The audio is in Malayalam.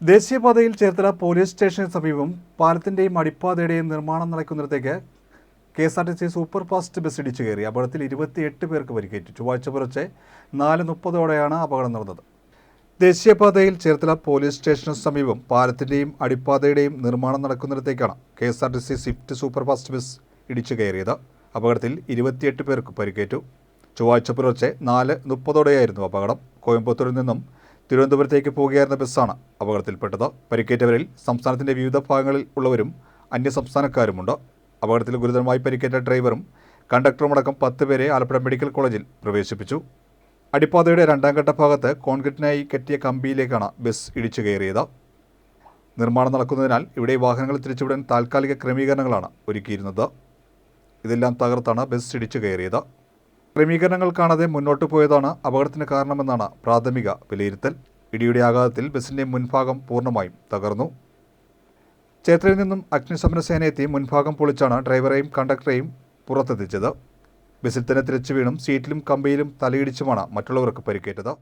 ദേശീയപാതയിൽ ചേർത്തല പോലീസ് സ്റ്റേഷന് സമീപം പാലത്തിന്റെയും അടിപ്പാതയുടെയും നിർമ്മാണം നടക്കുന്നിടത്തേക്ക് K S R T C super fast bus ഇടിച്ചു കയറി. അപകടത്തിൽ ഇരുപത്തിയെട്ട് പേർക്ക് പരിക്കേറ്റു ചൊവ്വാഴ്ച പുലർച്ചെ നാല് മുപ്പതോടെയാണ് അപകടം നടന്നത്. ദേശീയപാതയിൽ ചേർത്തല പോലീസ് സ്റ്റേഷന് സമീപം പാലത്തിന്റെയും അടിപ്പാതയുടെയും നിർമ്മാണം നടക്കുന്നിടത്തേക്കാണ് K S R T C swift super fast bus ഇടിച്ചു കയറിയത്. അപകടത്തിൽ ഇരുപത്തിയെട്ട് പേർക്ക് പരിക്കേറ്റു. ചൊവ്വാഴ്ച പുലർച്ചെ നാല് മുപ്പതോടെയായിരുന്നു അപകടം. കോയമ്പത്തൂരിൽ നിന്നും തിരുവനന്തപുരത്തേക്ക് പോകുകയായിരുന്ന ബസ്സാണ് അപകടത്തിൽപ്പെട്ടത്. പരിക്കേറ്റവരിൽ സംസ്ഥാനത്തിന്റെ വിവിധ ഭാഗങ്ങളിൽ ഉള്ളവരും അന്യ അന്യസംസ്ഥാനക്കാരുമുണ്ട് അപകടത്തിൽ ഗുരുതരമായി പരിക്കേറ്റ ഡ്രൈവറും കണ്ടക്ടറും അടക്കം പത്ത് പേരെ ആലപ്പുഴ മെഡിക്കൽ കോളേജിൽ പ്രവേശിപ്പിച്ചു. അടിപ്പാതയുടെ രണ്ടാം ഘട്ട ഭാഗത്ത് കോൺക്രീറ്റിനായി കെട്ടിയ കമ്പിയിലേക്കാണ് ബസ് ഇടിച്ചു കയറിയത്. നിർമ്മാണം നടക്കുന്നതിനാൽ ഇവിടെ വാഹനങ്ങൾ തിരിച്ചുവിടാൻ താൽക്കാലിക ക്രമീകരണങ്ങളാണ് ഒരുക്കിയിരുന്നത്. ഇതെല്ലാം തകർത്താണ് ബസ് ഇടിച്ചു കയറിയത്. ക്രമീകരണങ്ങൾ കാണാതെ മുന്നോട്ട് പോയതാണ് അപകടത്തിന് കാരണമെന്നാണ് പ്രാഥമിക വിലയിരുത്തൽ. ഇടിയുടെ ആഘാതത്തിൽ ബസിന്റെ മുൻഭാഗം പൂർണമായും തകർന്നു. ചേത്രയിൽ നിന്നും അഗ്നിശമന സേന എത്തി മുൻഭാഗം പൊളിച്ചാണ് ഡ്രൈവറെയും കണ്ടക്ടറെയും പുറത്തെത്തിച്ചത്. ബസിൽ തന്നെ തിരിച്ചു വീണും സീറ്റിലും കമ്പയിലും തലയിടിച്ചുമാണ് മറ്റുള്ളവർക്ക് പരിക്കേറ്റത്.